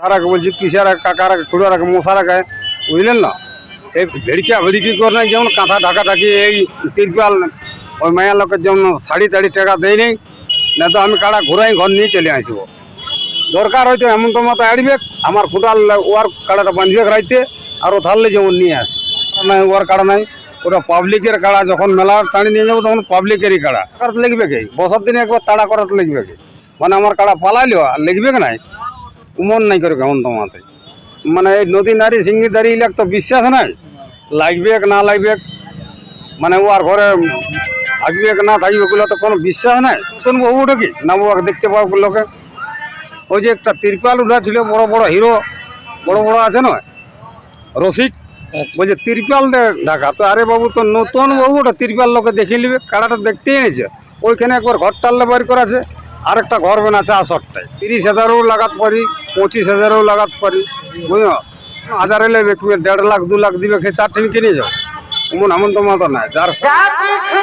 তারাকে বলছি পিসারা কাকারা খুড়ারাকে মশারাকে বুঝলেন না? সেই ভেড়িকা ভেড়িকি করে নাই? যেমন কাঁথা ঢাকা ঢাকি এই তিরপাল, ওই মায়া লোকের যেমন শাড়ি টাড়ি টাকা দেয় নেই, না তো আমি কাড়া ঘুরাই ঘর নিয়ে চলে আসব। দরকার হয়তো এমন তো মতো আড়বে, আমার খুঁটাল ওয়ার কাড়াটা বাঁধবে রাইতে, আর ও যেমন নিয়ে আসে। নাই, ওয়ার কাড়া নাই, ওটা পাবলিকের কাড়া, যখন মেলার টানি নিয়ে যাব, তখন পাবলিকেরই কাড়া। কাড়াতে লিখবে কি? বছর দিনে একবার তাড়া করাতে লিখবে কি? মানে আমার কাড়া পালাইলো, আর লিখবে নাই? উমন নাই করে কেমন তোমাতে? মানে এই নদী নারী সিঙ্গি দাঁড়িয়ে ইলাক তো বিশ্বাস নাই। লাগবে না লাগবে মানে ও আর ঘরে থাকবে না থাকবে ওগুলো তো কোনো বিশ্বাস নাই। নতুন বহুটা কি? না বাবাকে দেখতে পাবো লোকে। ওই যে একটা তিরপাল উঠা ছিল বড় বড় হিরো বড় বড় আছে না? রসিক। বলছে তিরপাল দে ঢাকা। তো আরে বাবু তো নতুন বাবু ওটা তিরপাল লোকে দেখে নিবে কাড়াটা দেখতেই এনেছে। ওইখানে একবার ঘর টাল্লে বাড়ি করা আছে আরেকটা ঘর বানাচ্ছে আসরটায়। তিরিশ হাজারও লাগাতে পারি, পঁচিশ হাজারও লাগাতে পারি, বুঝলো? হাজার এলে বেকবে দেড় লাখ, দু লাখ দিবে সে চার টিন কিনে যাও। এমন এমন তো মতো নাই, যার কিছু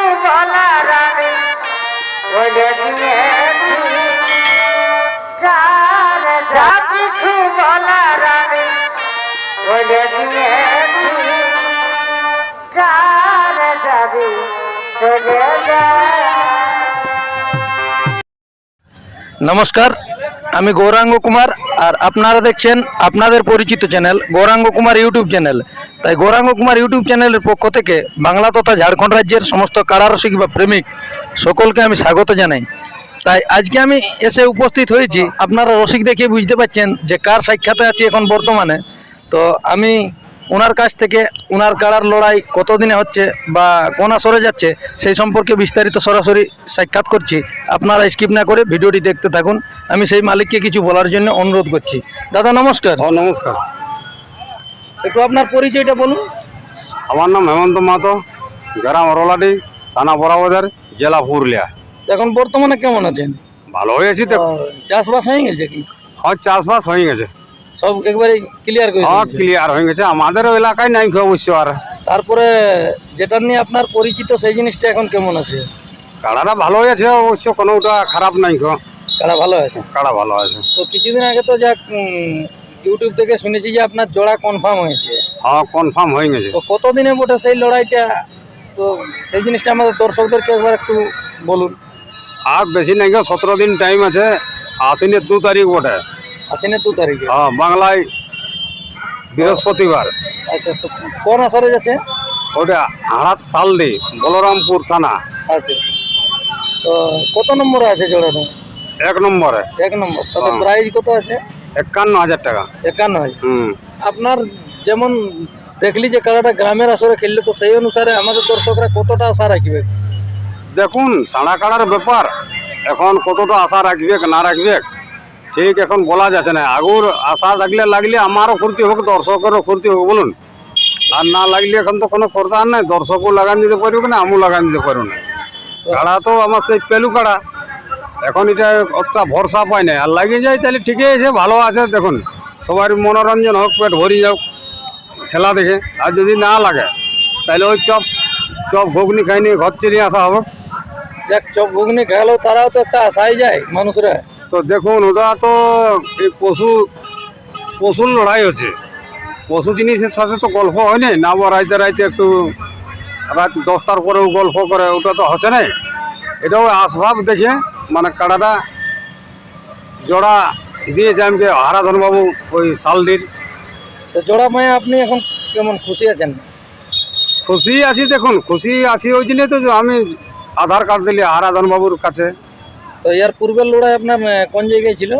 নমস্কার, আমি গৌরাঙ্গ কুমার আর আপনারা দেখছেন আপনাদের পরিচিত channel, Gouranga Kumar YouTube channel. তাই গৌরাঙ্গ কুমার ইউটিউব চ্যানেলের পক্ষ থেকে বাংলা তথা ঝাড়খণ্ড রাজ্যের সমস্ত কারারসিক বা প্রেমিক সকলকে আমি স্বাগত জানাই। তাই আজকে আমি এসে উপস্থিত হয়েছি, আপনারা রসিক দেখে বুঝতে পারছেন যে কার সাক্ষাতে আছি এখন বর্তমানে। তো আমি ওনার কাছ থেকে ওনার কাড়ার লড়াই কতদিনে হচ্ছে বা কোন আসরে যাচ্ছে সেই সম্পর্কে বিস্তারিত সরাসরি সাক্ষাৎ করছি। আপনারা স্কিপ না করে ভিডিওটি দেখতে থাকুন। আমি সেই মালিককে কিছু বলার জন্য অনুরোধ করছি। দাদা নমস্কার। নমস্কার। একটু আপনার পরিচয়টা বলুন। আমার নাম হেমন্ত মাহাতো গ্রাম রোলাডি থানা বড়াবাজার জেলা পুরুলিয়া। এখন বর্তমানে কেমন আছেন? ভালো হয়েছি তো। চাষবাস হয়ে গেছে কি? হ্যাঁ চাষবাস হয়ে গেছে। সব একবারে ক্লিয়ার করে হ্যাঁ ক্লিয়ার হয়ে গেছে। আমাদের এলাকায় নাই অবশ্য আর। তারপরে যেটা নিয়ে আপনার পরিচিত সেই জিনিসটা এখন কেমন আছে? কাড়াটা ভালো হয়েছে অবশ্য কোনোটা খারাপ নাই কেউ কারা ভালো আছে? কাড়া ভালো আছে। তো কিছুদিন আগে তো যাক ইউটিউব থেকে শুনেছি যে আপনার জোড়া কনফার্ম হয়েছে। হ্যাঁ কনফার্ম হয়ে গেছে। তো কতদিনে বটে সেই লড়াইটা? তো সেই জিনিসটা আমাদের দর্শকদেরকে একবার একটু বলুন। আর বেশি নাই কেউ সতেরো দিন টাইম আছে আশ্বিনের দু তারিখ বটে। আশ্বিনের দু তারিখে? হ্যাঁ বাংলায় বৃহস্পতিবার। আচ্ছা তো কোন আসরে যাচ্ছে? ওটা হাড়াত সালদি বলরামপুর থানা। আচ্ছা তো কত নম্বরে আছে জোড়াটা? এক নম্বরে। এক নম্বর। তাতে হ্যাঁ। প্রাইস কত আছে? একান্ন হাজার টাকা। একান্ন হাজার। হুম। আপনার যেমন দেখলি যে খেলাটা গ্রামের আসরে খেললে তো সেই অনুসারে আমাদের দর্শকরা কতটা আশা রাখবে? দেখুন সাড়া কাড়ার ব্যাপার। এখন কতটা আশা রাখবে না রাখবে? ঠিক এখন বলা যাচ্ছে না। আগুর আশা লাগলে লাগলে আমারও ফুর্তি হোক, দর্শকেরও ফুর্তি হোক, বলুন। আর না লাগলে এখন তো কোনো করতার নাই। দর্শকও লাগান দিতে পারবে না আমিও লাগান দিতে পারব না। কাড়া তো আমার সেই পেলু কাড়া। এখন এটা অতটা ভরসা পায় না আর লাগিয়ে যায় তাহলে ঠিকই আছে, ভালো আছে, দেখুন। সবার মনোরঞ্জন হোক, পেট ভরি যাক, খেলা দেখে। আর যদি না লাগে, তাহলে ওই চপ চপ ঘুগনি খাই নিয়ে ঘর চলে আসা হবে। যাক, চপ ঘুগনি খেলো তারাও তো একটা আশাই যায় মানুষরা। তো দেখুন ওটা তো এই পশু পশুর লড়াই হচ্ছে। পশু জিনিসের সাথে তো গল্প হয় নাই। না বা রাইতে রাইতে একটু রাত দশটার পরেও গল্প করে ওটা তো হচ্ছে না এটাও আসবাব দেখে মানে কাড়াটা জোড়া দিয়েছে আমাকে হারাধন বাবু ওই শালদির। তো জোড়া মায়ে আপনি এখন কেমন খুশি আছেন? খুশি আছি দেখুন খুশি আছি ওই জন্যই তো যে আমি আধার কার্ড দিলি হারাধনবাবুর কাছে। তো এর পূর্বের লড়াই আপনার কোন জায়গায় ছিল?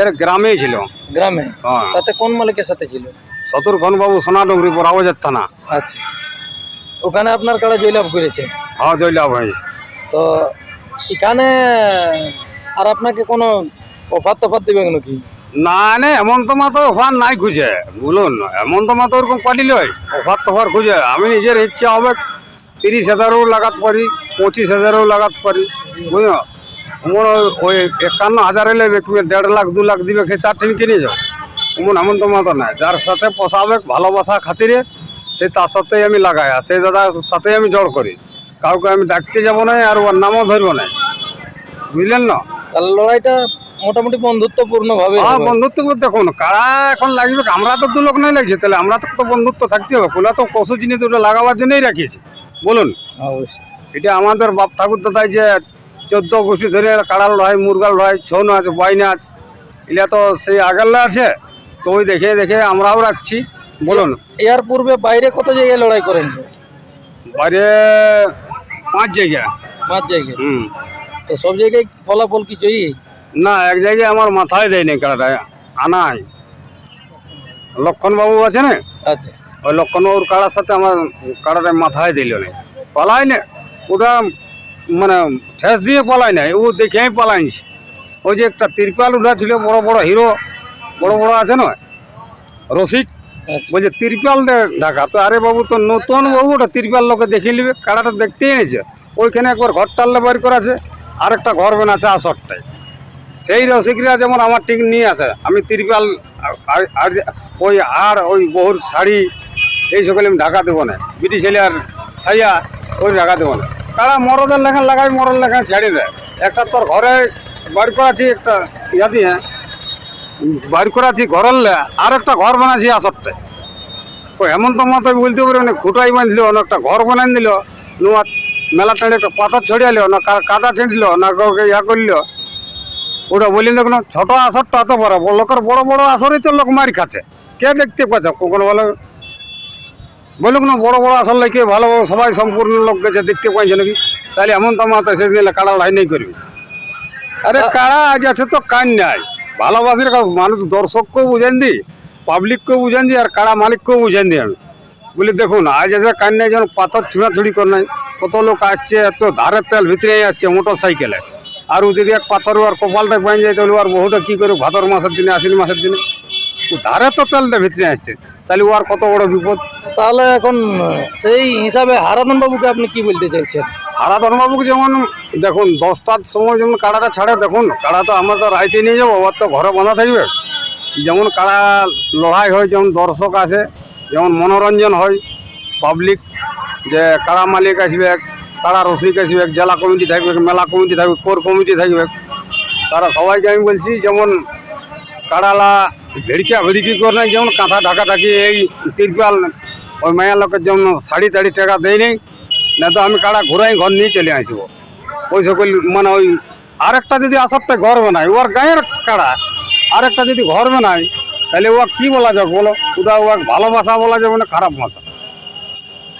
এর গ্রামেই ছিল। গ্রামে? হ্যাঁ। তাতে কোন মালিকের সাথে ছিল? শত্রুঘ্ন বাবু সোনাডুঙ্গরি বড়াবাজার থানা। আচ্ছা। ওখানে আপনার কাড়া জয়লাভ করেছে? হ্যাঁ জয়লাভ হয়েছে। তো এখানে আর আপনাকে কোনো অফার তফার দেবে নাকি? না না এমন তো মাতো অফার নাই খুঁজে। বলুন এমন তো মাতো ওরকম পাটি লয়। অফার তফার খুঁজে। আমি নিজের ইচ্ছা হবে তিরিশ হাজারও লাগাতে পারি পঁচিশ হাজারও লাগাতে পারি। বুঝলো? এমন ওই- একান্ন হাজার এলে বেকবে দেড় লাখ দু লাখ দিবে সেই তার টিন কিনে যাও। এমন এমন তো মাতো নাই। যার সাথে পোষাবে ভালোবাসা খাতিরে সে তার সাথেই আমি লাগাই। আর সেই দাদার সাথেই আমি জড় করি। কাউকে আমি ডাকতে যাব না আর ওর নামও ধরবো না। বুঝলেন না? তাহলে লড়াইটা মোটামুটি বন্ধুত্বপূর্ণ ভাবে হ্যাঁ বন্ধুত্ব দেখুন কারা এখন লাগবে? আমরা তো দু লোক নাই লাগছে তাহলে আমরা তো তো বন্ধুত্ব থাকতে হবে। কোলা তো পশু জিনিস ওটা লাগাবার জন্যই রাখিয়েছি। বলুন। অবশ্যই। এটা আমাদের বাপ ঠাকুর দাদাই যে চোদ্দ গোষ্ঠী ধরে কাড়াল লড়াই মুরগা লড়াই ছৌ নাচ বাই নাচ এটা তো সেই আগেরলা আছে। তো ওই দেখে দেখে আমরাও রাখছি। বলুন। এর পূর্বে বাইরে কত জায়গায় লড়াই করেন? বাইরে পাঁচ জায়গা। পাঁচ জায়গায়? হুম। তো সব জায়গায় ফলাফল কি জয়ী? না এক জায়গায় আমার মাথায় দেয়নি কাড়াটা আনাই লক্ষণবাবু আছে না? আচ্ছা। ওই লক্ষণবাবুর কাড়ার সাথে আমার কাড়াটা মাথায় দিল না। পালাই না। ওটা মানে ঠেস দিয়ে পালাই নাই ও দেখেই পালাইছে ওই যে একটা তিরপাল উঠা ছিল বড় বড় হিরো বড় বড় আছে না? রসিক আচ্ছা। বলছে তিরপাল দে ঢাকা। তো আরে বাবু তো নতুন বাবু ওটা তিরপাল লোকে দেখে নিবে কাড়াটা দেখতেই এনেছে। ওইখানে একবার ঘর টাল্লা বের করা আছে আর একটা ঘর বানাচ্ছে আসরটায়। সেই রসিকরা যেমন আমার ঠিক নিয়ে আসে আমি তিরপাল আর ওই আর ওই বহুর শাড়ি এই সকলে আমি ঢাকা দেবো না। বিটি ছেলে আর সাইয়া ওই ঢাকা দেবো না। তারা মরদের লেখা লাগাই, মরদ লেখা ছেড়ে দেয়। একটা তোর ঘরে বাড়ি করাছি একটা ইয়া দিয়ে, বাড়ি করাছি ঘরের লে, আর একটা ঘর বানাচ্ছি আসরটায়। ও হেমন্ত মাথায় বলতে পারি না, খুঁটাই বাঁধলো, না একটা ঘর বানাই দিল নোয়া মেলা টাড়ে একটা পাথর ছড়িয়ালো না কাদা ছেঁচলো না কাউকে ইয়া করল। ওটা বলি দেখুন ছোট আসরটা এত বড় লোকের বড় বড় আসরই তো লোক মারি খাচ্ছে। কে দেখতে পাচ্ছ? কখনো বলো বলুক না বড় বড় আসল লাগে ভালো ভালো সবাই সম্পূর্ণ লোক গেছে দেখতে পাইছে নাকি? তাহলে এমন তো মাথায় সেদিন কাড়া লড়াই নেই করবি। আরে কাড়া আজ আছে তো কান নাই। ভালোবাসির মানুষ দর্শককেও বুঝেন দি পাবলিককেও বুঝেন দি আর কাড়া মালিককেও বুঝেন দি আমি। বলি দেখুন আজ আছে কান নাই যেন পাথর ছুঁড়াছুড়ি করে নাই। কত লোক আসছে এত ধারের তেল ভিতরে আসছে মোটর সাইকেলে আর যদি এক পাথর আর কপালটা পাই যায় তাহলে আর বহুটা কী করে ভাদর মাসের দিনে আশ্বিন মাসের দিনে। ধারে তো তেলটা ভিতরে আসছে। তাহলে ও আর কত বড় বিপদ? তাহলে এখন সেই হিসাবে হারাধন বাবুকে আপনি কি বলতে চাইছেন? হারাধন বাবুকে যেমন দেখুন দশটার সময় যেমন কাড়াটা ছাড়ে দেখুন কাড়া তো আমরা তো রাইতে নিয়ে যাব ওর তো ঘরে বাঁধা থাকবে। যেমন কাড়া লড়াই হয় যেমন দর্শক আসে যেমন মনোরঞ্জন হয় পাবলিক যে কাড়া মালিক আসবে কাড়া রসিক আসবে জেলা কমিটি থাকবে মেলা কমিটি থাকবে কোর কমিটি থাকবে তারা সবাইকে আমি বলছি যেমন কাড়ালা ভেড়িকা ভেড়িকি করে নাই যেমন কাঁথা ঢাকা ঢাকি এই তিরপাল ওই মায়া লোকের যেমন শাড়ি টাড়ি টাকা দেয় নেই না তো আমি কাড়া ঘুরাই ঘর নিয়ে চলে আসব। ওই সকল মানে ওই আরেকটা যদি আসরটা ঘর বানায় ওর গায়ের কাড়া আরেকটা যদি ঘর বানায় তাহলে ও কি বলা যাবে বলো? ওটা ও ভালোবাসা বলা যাবে না খারাপ ভাষা?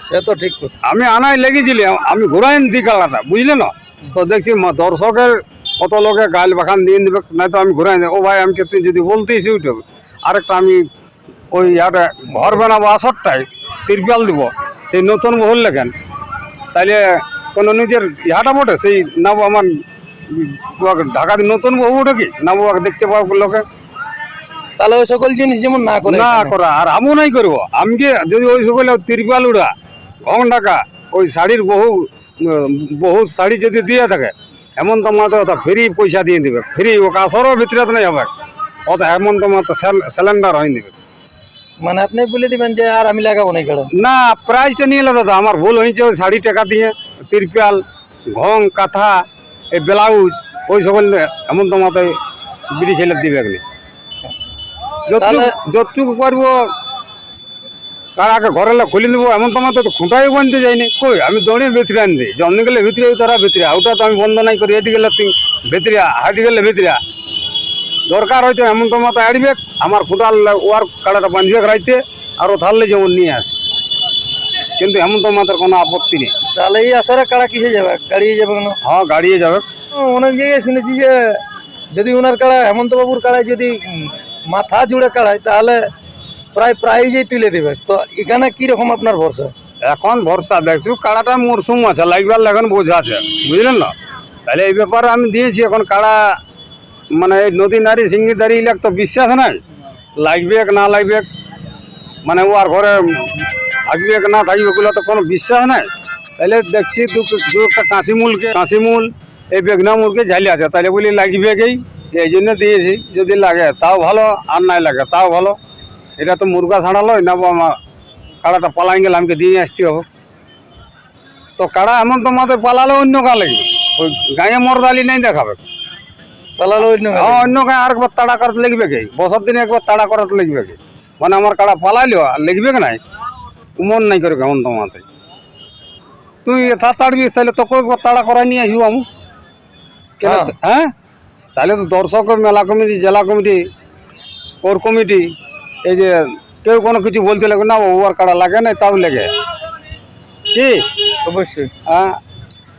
সে তো ঠিক কথা। আমি আনাই লেগেছিলি আমি ঘুরাই দি কালাটা বুঝলে না? তো দেখছি মা- দর্শকের কত লোকে গাল বাখান দিয়ে দিবে না তো আমি ঘুরাই ও ভাই আমি তুই যদি বলতেই সে উঠবে আরেকটা আমি ওই ইয়াটা ঘর বানাবো আসরটায় তিরপাল দিব। সেই নতুন বহুল লেখেন। তাইলে কোনো নিজের ইহাটা বটে? সেই নাম আমার ঢাকা নতুন বহু ওটা কি? নাম দেখতে পাবো লোকে। তাহলে ওই সকল জিনিস যেমন না করে না করা আর আমও নাই করব। আমি যদি ওই সকলে তিরপাল উড়া ঘং টাকা ওই শাড়ির বহু বহু শাড়ি যদি দিয়ে থাকে হেমন্ত মাতে ওটা ফ্রি পয়সা দিয়ে দিবে। ফ্রি ও কাছরও ভিতরে তো নাই হবে ওটা হেমন্ত মাতে সিলিন্ডার হয়ে দিবে মানে আপনি বলে দিবেন যে আর আমি লাগাবো না কারণ না প্রাইসটা নিয়ে দাদা আমার ভুল হয়েছে ওই শাড়ি টাকা দিয়ে। তিরপাল ঘং কাঁথা এই ব্লাউজ ওই সকল হেমন্ত মাতে বিড়ি ছেলে দিবে যতটুকু পারব কার আগে ঘরে লোক খুলে নেব? এমন তোমার তো খুঁটাই বানতে যাইনি কই আমি দৌড়ে ভিতরে আনি দিই জন্মে গেলে ভিতরে তারা ভিতরে ওটা তো আমি বন্ধ নাই করি এদিকে ভিতরিয়া হাঁটি গেলে ভিতরিয়া দরকার হয়তো এমন তোমার তো আড়বে আমার খুঁটার ওয়ার কাড়াটা বাঁধবে রাইতে আর থাকলে যেমন নিয়ে আসে। কিন্তু হেমন্ত মাতার কোনো আপত্তি নেই। তাহলে এই আসারে কাড়া কিসে যাবে? গাড়িয়ে যাবে কেন? হ্যাঁ গাড়িয়ে যাবে। অনেক জায়গায় শুনেছি যে যদি ওনার কাড়া হেমন্ত বাবুর কাড়ায় যদি মাথা জুড়ে কাড়ায় তাহলে প্রায় প্রাইজেই তুলে দেবে। তো এখানে কি রকম আপনার ভরসা? এখন ভরসা, দেখছি, কাড়াটা মরশুম আছে, লাগবার এখন বোঝা আছে, বুঝলেন না? তাহলে এই ব্যাপারে আমি দিয়েছি, এখন কাড়া মানে এই নদী, নারী সিঙ্গি দাঁড়ি, ইলাক তো বিশ্বাস নাই। লাগবে না লাগবে মানে ও আর ঘরে থাকবে না থাকবে ওগুলো তো কোনো বিশ্বাস নাই। তাহলে দেখছি দু দু একটা কাঁচি মূলকে মূল, এই বেগনা মূলকে ঝালি আছে। তাহলে বলি লাগবে কি? এই জন্য দিয়েছি, যদি লাগে, তাও ভালো, আর নাই লাগে, তাও ভালো। এটা তো মুরগা ছাড়ালোই না আমার কাড়াটা পালাই গেলে আমাকে দিয়ে আসতে হবে। তো কাড়া এমন তো মাথায় পালালে অন্য গা লাগবে? ওই গায়ে মরদালি নেই দেখাবে। পালালো অন্য হ্যাঁ অন্য গায়ে আর একবার তাড়া করাতে লিখবে কি? বছর দিনে একবার তাড়া করাতে লিখবে কি? মানে আমার কাড়া পালাইলো আর লিখবে কি নাই? উমন নাই করে কেমন তোমাতে তুই এথা তাড়বি তাহলে তোকে একবার তাড়া করাই নিয়ে আসব আমি। হ্যাঁ। হ্যাঁ? তাহলে তো দর্শক মেলা কমিটি জেলা কমিটি কোর কমিটি এই যে কেউ কোনো কিছু বলতে লাগবে না ও আর কাড়া লাগে না তাও লেগে। কি? অবশ্যই। হ্যাঁ।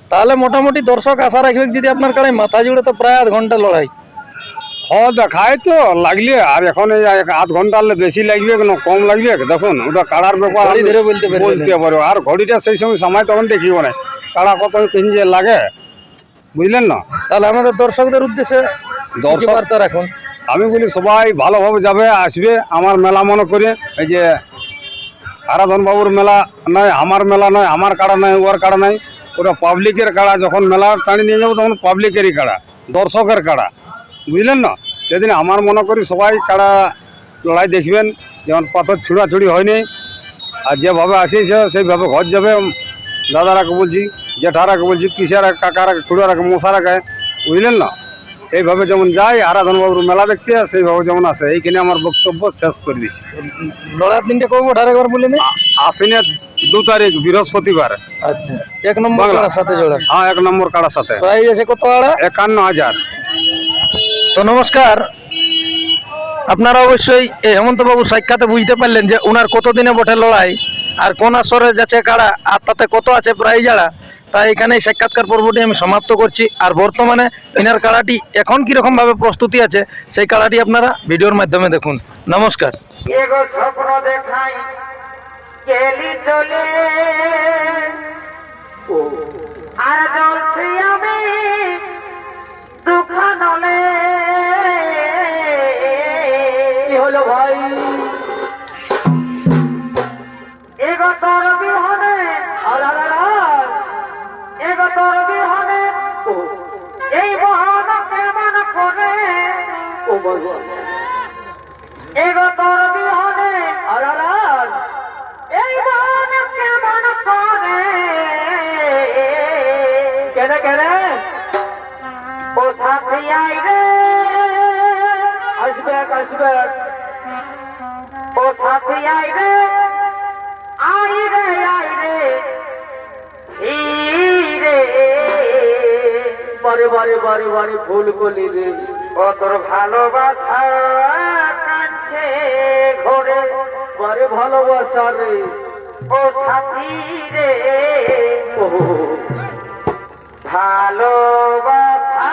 তাহলে মোটামুটি দর্শক আশা রাখবে যদি আপনার কাছে মাথা জুড়ে তো প্রায় আধ ঘণ্টা লড়াই। হ্যাঁ দেখায় তো লাগলে। আর এখন এই এক আধ ঘণ্টা বেশি লাগবে না কম লাগবে দেখুন ওটা কাড়ার ব্যাপার। ধরে বলতে বলতে পারব আর ঘড়িটা সেই সময় সময় তখন দেখিব না। কাড়া কত কিন যে লাগে। বুঝলেন না? তাহলে আমাদের দর্শকদের উদ্দেশ্যে দর্শক দর্শক রাখুন? আমি বলি সবাই ভালোভাবে যাবে, আসবে। আমার মেলা মনে করে, এই যে আরাধন বাবুর মেলা নয়, আমার মেলা নয়, আমার কাড়া নয়, ওর কাড়া নয়, ওটা পাবলিকের কাড়া। যখন মেলা টানি নিয়ে যাব, তখন পাবলিকেরই কাড়া, দর্শকের কাড়া। বুঝলেন না? সেদিন আমার মনে করি সবাই কাড়া লড়াই দেখবেন, যেমন পাথর ছুড়াছুড়ি হয়নি, আর যেভাবে আসিয়েছে, সেইভাবে ঘর যাবে। দাদারাকে বলছি, জেঠারাকে বলছি পিসারা কাকারাকে, খুড়ারাকে, মশারাকে, বুঝলেন না? সেইভাবে যেমন যাই আরাধন বাবুর মেলা দেখতে সেইভাবে যেমন আসে এইখানে আমার বক্তব্য শেষ করে দিছি। লড়ার দিনটা কবে ওঠার একবার বলে দিন আশ্বিনের দু তারিখ বৃহস্পতিবার। আচ্ছা এক নম্বর বাংলা। কাড়ার সাথে জোড়া। হ্যাঁ এক নম্বর কাড়ার সাথে। আছে কত আড়া? একান্ন হাজার। তো নমস্কার। আপনারা অবশ্যই এই হেমন্তবাবু সাক্ষাতে বুঝতে পারলেন যে ওনার কতদিনে বটে লড়াই আর কোন আসরে যাচ্ছে কাড়া আর তাতে কত আছে প্রাইজ আড়া? তাই এখানে সাক্ষাৎকার পর্বটি আমি সমাপ্ত করছি। আর বর্তমানে এনার কালাটি এখন কীরকমভাবে প্রস্তুতি আছে, সেই কালাটি আপনারা ভিডিওর মাধ্যমে দেখুন। নমস্কার। আর কেন ও সাথী আই রে? আসবে আসবে। ও সাথী আই রে? আই রে আই রে। রে বারে বারে বারে বারে ভুল করলি রে। ও তোর ভালোবাসা কাছে ঘরে। বারে ভালোবাসা রে। ও সাথী রে? ও ভালোবাসা